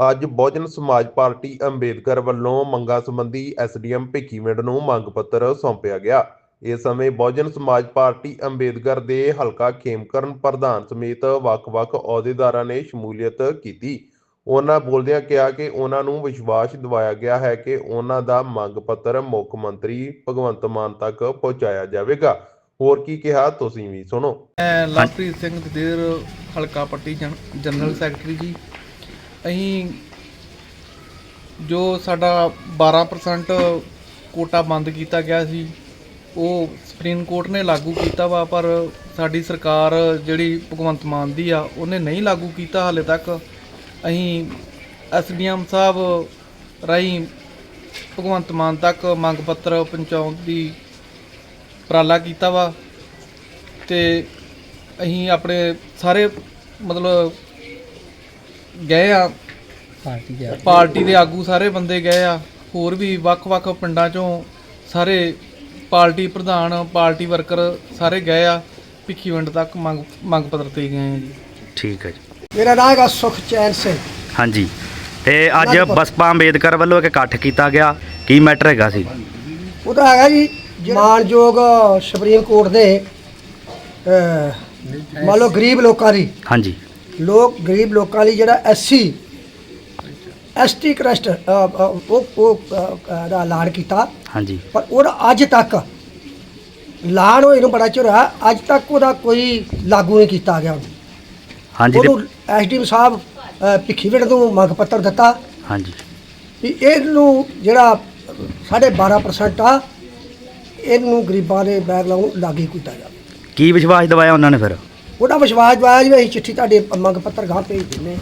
ਅੱਜ ਬਹੁਜਨ ਸਮਾਜ ਪਾਰਟੀ ਅੰਬੇਦਕਰ ਵੱਲੋਂ ਮੰਗਾਂ ਸੰਬੰਧੀ ਐਸਡੀਐਮ ਭਿੱਖੀਵਿੰਡ ਨੂੰ ਮੰਗ ਪੱਤਰ ਸੌਂਪਿਆ ਗਿਆ। ਇਸ ਸਮੇਂ ਬਹੁਜਨ ਸਮਾਜ ਪਾਰਟੀ ਅੰਬੇਦਕਰ ਦੇ ਹਲਕਾ ਖੇਮਕਰਨ ਪ੍ਰਧਾਨ ਸਮੇਤ ਵੱਖ-ਵੱਖ ਅਹੁਦੇਦਾਰਾਂ ਨੇ ਸ਼ਮੂਲੀਅਤ ਕੀਤੀ। ਉਹਨਾਂ ਬੋਲਦਿਆਂ ਕਿਹਾ ਕਿ ਉਹਨਾਂ ਨੂੰ ਵਿਸ਼ਵਾਸ ਦਿਵਾਇਆ ਗਿਆ ਹੈ ਕਿ ਉਹਨਾਂ ਦਾ ਮੰਗ ਪੱਤਰ ਮੁੱਖ ਮੰਤਰੀ ਭਗਵੰਤ ਮਾਨ ਤੱਕ ਪਹੁੰਚਾਇਆ ਜਾਵੇਗਾ। ਹੋਰ ਕੀ ਕਿਹਾ, ਤੁਸੀਂ ਵੀ ਸੁਣੋ। ਮੈਂ ਲਵਪ੍ਰੀਤ ਸਿੰਘ ਦਦੇਰ ਹਲਕਾ ਪੱਟੀ ਜਨਰਲ ਸੈਕਟਰੀ ਜੀ। ਅਸੀਂ ਜੋ ਸਾਡਾ 12% ਕੋਟਾ ਬੰਦ ਕੀਤਾ ਗਿਆ ਸੀ, ਉਹ ਸੁਪਰੀਮ ਕੋਰਟ ਨੇ ਲਾਗੂ ਕੀਤਾ ਵਾ, ਪਰ ਸਾਡੀ ਸਰਕਾਰ ਜਿਹੜੀ ਭਗਵੰਤ ਮਾਨ ਦੀ ਆ, ਉਹਨੇ ਨਹੀਂ ਲਾਗੂ ਕੀਤਾ ਹਾਲੇ ਤੱਕ। ਅਸੀਂ ਐਸਡੀਐਮ ਸਾਹਿਬ ਰਾਹੀਂ ਭਗਵੰਤ ਮਾਨ ਤੱਕ ਮੰਗ ਪੱਤਰ ਪਹੁੰਚਾਉਣ ਦੀ ਉਪਰਾਲਾ ਕੀਤਾ ਵਾ ਤੇ ਅਸੀਂ ਆਪਣੇ ਸਾਰੇ ਮਤਲਬ ਗਏ ਆ। ਪਾਰਟੀ ਗਿਆ ਪਾਰਟੀ ਦੇ ਆਗੂ ਸਾਰੇ ਬੰਦੇ ਗਏ ਆ। ਹੋਰ ਵੀ ਵੱਖ-ਵੱਖ ਪਿੰਡਾਂ ਚੋਂ ਸਾਰੇ ਪਾਰਟੀ ਪ੍ਰਧਾਨ ਪਾਰਟੀ ਵਰਕਰ ਸਾਰੇ ਗਏ ਆ। ਭਿੱਖੀਵਿੰਡ ਤੱਕ ਮੰਗ ਮੰਗ ਪੱਤਰ ਤੇ ਗਏ ਆ ਜੀ। ਠੀਕ ਹੈ ਜੀ। ਮੇਰਾ ਨਾਮ ਹੈਗਾ ਸੁਖਚੈਨ ਸਿੰਘ। ਹਾਂਜੀ। ਤੇ ਅੱਜ ਬਸਪਾ ਅੰਬੇਦਕਰ ਵੱਲੋਂ ਇੱਕ ਇਕੱਠ ਕੀਤਾ ਗਿਆ। ਕੀ ਮੈਟਰ ਹੈਗਾ ਸੀ? ਉਹਦਾ ਹੈਗਾ ਜੀ ਮਾਨਯੋਗ ਸੁਪਰੀਮ ਕੋਰਟ ਦੇ ਅਹ, ਮੰਨ ਲਓ ਗਰੀਬ ਲੋਕਾਂ ਦੀ। ਹਾਂਜੀ। ਲੋਕ ਗਰੀਬ ਲੋਕਾਂ ਲਈ ਜਿਹੜਾ ਐਸਸੀ ਐਸਟੀ ਕ੍ਰਸਟ ਉਹ ਉਹ ਦਾ ਐਲਾਨ ਕੀਤਾ। ਹਾਂਜੀ। ਪਰ ਉਹਦਾ ਅੱਜ ਤੱਕ ਐਲਾਨ ਹੋਏ ਨੂੰ ਬੜਾ ਚਿਰ ਅੱਜ ਤੱਕ ਉਹਦਾ ਕੋਈ ਲਾਗੂ ਨਹੀਂ ਕੀਤਾ ਗਿਆ। ਹਾਂਜੀ ਉਹਨੂੰ ਐਸਡੀਐਮ ਸਾਹਿਬ ਅਹ, ਭਿੱਖੀਵਿੰਡ ਨੂੰ ਮੰਗ ਪੱਤਰ ਦਿੱਤਾ ਹਾਂਜੀ। ਵੀ ਇਹਨੂੰ ਜਿਹੜਾ ਸਾਢੇ 12% ਆ ਇਹਨੂੰ ਗਰੀਬਾਂ ਦੇ ਬੈਗ ਲਾਉਣ ਲਾਗੇ ਕੀਤਾ ਜਾਵੇ। ਕੀ ਵਿਸ਼ਵਾਸ ਦਿਵਾਇਆ ਉਹਨਾਂ ਨੇ ਫਿਰ? ਉਹਦਾ ਵਿਸ਼ਵਾਸ ਦਵਾਇਆ ਜੀ ਵੀ ਅਸੀਂ ਚਿੱਠੀ ਤੁਹਾਡੇ ਮੰਗ ਪੱਤਰ ਗਾਂ ਭੇਜ ਦਿੰਨੇ